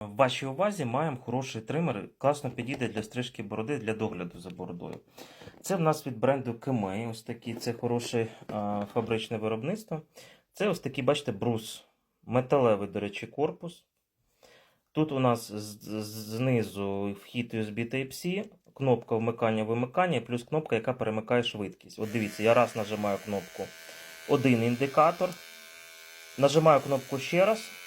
В вашій увазі маємо хороший тример, класно підійде для стрижки бороди, для догляду за бородою. Це в нас від бренду Кемей. Ось такий це хороше а, фабричне виробництво. Це ось такий, бачите, брус. Металевий, до речі, корпус. Тут у нас знизу вхід USB Type-C, кнопка вмикання-вимикання, плюс кнопка, яка перемикає швидкість. От дивіться, я раз нажимаю кнопку один індикатор. Нажимаю кнопку ще раз.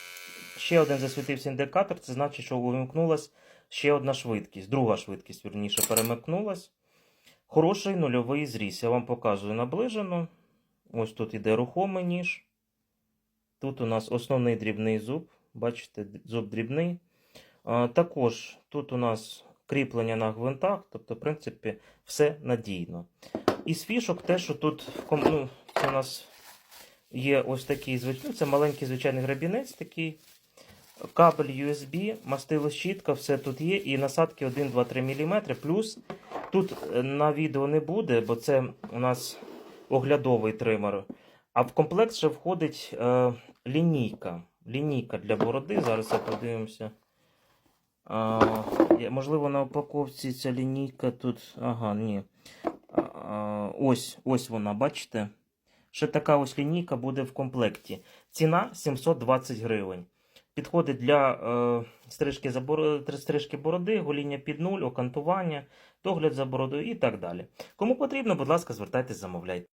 Ще один засвітився індикатор, це значить, що увімкнулась ще одна швидкість. Друга швидкість, вірніше, перемикнулась. Хороший нульовий зріз. Я вам показую наближено. Ось тут іде рухомий ніж. Тут у нас основний дрібний зуб. Бачите, зуб дрібний. Також тут у нас кріплення на гвинтах, тобто, в принципі, все надійно. Із фішок те, що тут ну, у нас є ось такий звичайний, це маленький звичайний грабінець такий. Кабель USB, мастило щітка, все тут є. І насадки 1, 2, 3 мм. Плюс тут е, на відео не буде, бо це у нас оглядовий тример. А в комплект ще входить е, лінійка. Лінійка для бороди. Зараз я подивимося. Я- можливо, на упаковці ця лінійка тут. Ага, ні. А, ось, ось вона, бачите? Ще така ось лінійка буде в комплекті. Ціна 720 гривень. Підходить для е, стрижки, стрижки бороди, гоління під нуль, окантування, догляд за бородою і так далі. Кому потрібно, будь ласка, звертайтесь, замовляйте.